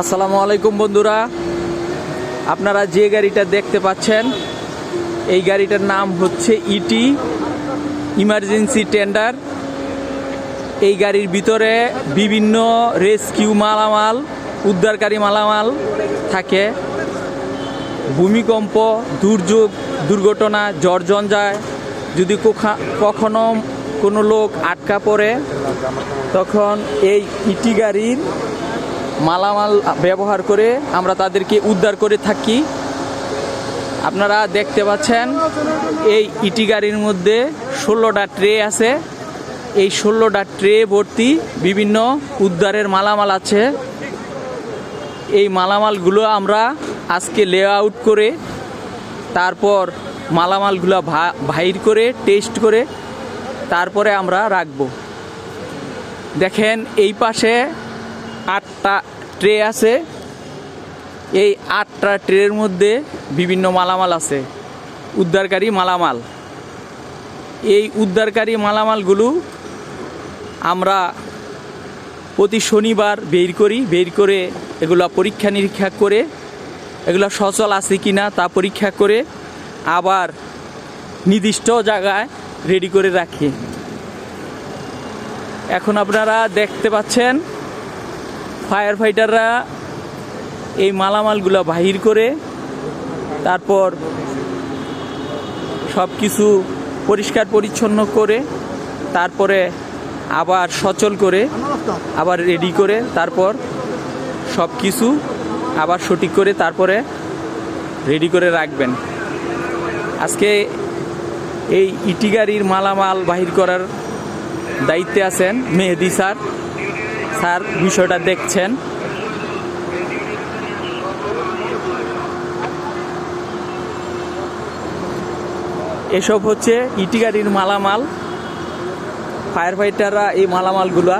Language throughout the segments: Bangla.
আসসালামু আলাইকুম বন্ধুরা। আপনারা যে গাড়িটা দেখতে পাচ্ছেন, এই গাড়িটার নাম হচ্ছে ইটি ইমার্জেন্সি টেন্ডার এই গাড়ির ভিতরে বিভিন্ন রেস্কিউ মালামাল, উদ্ধারকারী মালামাল থাকে। ভূমিকম্প, দুর্যোগ, দুর্ঘটনা ঝড়ঝঞ্ঝায় যদি কখনো কোনো লোক আটকা পড়ে, তখন এই ইটি গাড়ির মালামাল ব্যবহার করে আমরা তাদেরকে উদ্ধার করে থাকি। আপনারা দেখতে পাচ্ছেন, এই ইটি গাড়ির মধ্যে ষোলোটা ট্রে আছে। এই ষোলোটা ট্রে ভর্তি বিভিন্ন উদ্ধারের মালামাল আছে। এই মালামালগুলো আমরা আজকে লে আউট করে, তারপর মালামালগুলো ভাইর করে টেস্ট করে, তারপরে আমরা রাখব। দেখেন এই পাশে আটটা ট্রে আছে। এই আটটা ট্রের মধ্যে বিভিন্ন মালামাল আছে। উদ্ধারকারী মালামাল। এই উদ্ধারকারী মালামালগুলো আমরা প্রতি শনিবার বের করি। বের করে এগুলো পরীক্ষা নিরীক্ষা করে এগুলো সচল আছে কি না তা পরীক্ষা করে আবার নির্দিষ্ট জায়গায় রেডি করে রাখি। এখন আপনারা দেখতে পাচ্ছেন ফায়ার ফাইটাররা এই মালামালগুলো বাহির করে তারপর সব কিছু পরিষ্কার পরিচ্ছন্ন করে তারপরে আবার সচল করে আবার রেডি করে তারপর সব কিছু আবার সঠিক করে তারপরে রেডি করে রাখবেন। আজকে এই ইটি গাড়ির মালামাল বাহির করার দায়িত্বে আছেন মেহেদি স্যার। স্যার, বিষয়টা দেখছেন। এসব হচ্ছে ইটি গাড়ির মালামাল। ফায়ার ফাইটাররা এই মালামালগুলা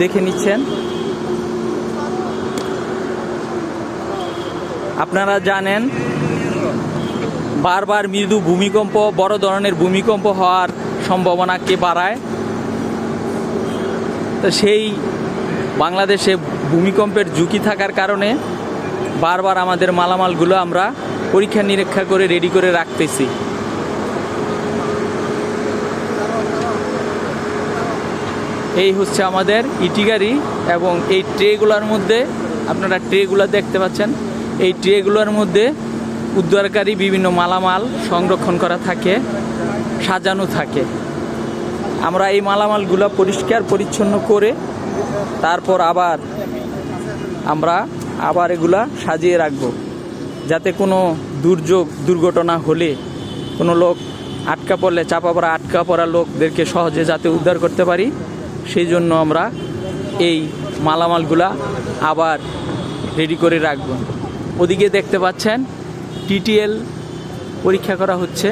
দেখে নিচ্ছেন। আপনারা জানেন, বারবার মৃদু ভূমিকম্প, বড় ধরনের ভূমিকম্প হওয়ার সম্ভাবনাকে বাড়ায়? তো সেই বাংলাদেশে ভূমিকম্পের ঝুঁকি থাকার কারণে বারবার আমাদের মালামালগুলো আমরা পরীক্ষা নিরীক্ষা করে রেডি করে রাখতেছি। এই হচ্ছে আমাদের ইটি গাড়ি এবং এই ট্রেগুলোর মধ্যে আপনারা ট্রেগুলো দেখতে পাচ্ছেন। এই ট্রেগুলোর মধ্যে উদ্ধারকারী বিভিন্ন মালামাল সংরক্ষণ করা থাকে, সাজানো থাকে। আমরা এই মালামালগুলো পরিষ্কার, পরিচ্ছন্ন করে তারপর আবার আমরা আবার এগুলা সাজিয়ে রাখব। যাতে কোনো দুর্যোগ, দুর্ঘটনা হলে কোনো লোক আটকা পড়লে, চাপা পড়া, আটকা পড়া লোকদেরকে সহজে যাতে উদ্ধার করতে পারি, সেই জন্য আমরা এই মালামালগুলা আবার রেডি করে রাখব। ওদিকে দেখতে পাচ্ছেন, টিটিএল পরীক্ষা করা হচ্ছে।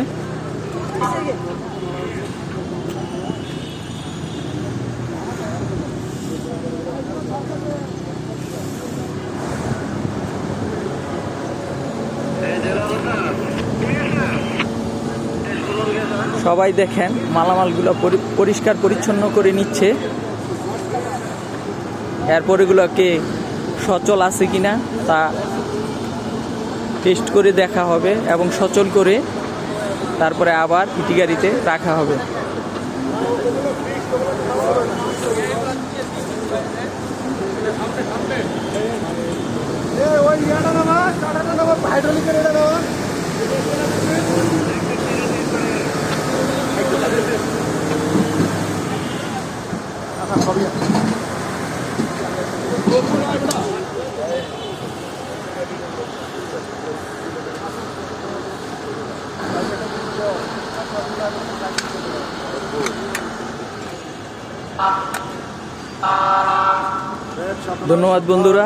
সবাই দেখেন, মালামালগুলো পরি- পরিষ্কার পরিচ্ছন্ন করে নিচ্ছে। এরপর এগুলোকে সচল আছে কিনা তা টেস্ট করে দেখা হবে এবং সচল করে তারপরে আবার ইটি গাড়িতে রাখা হবে। সবই ধন্যবাদ বন্ধুরা।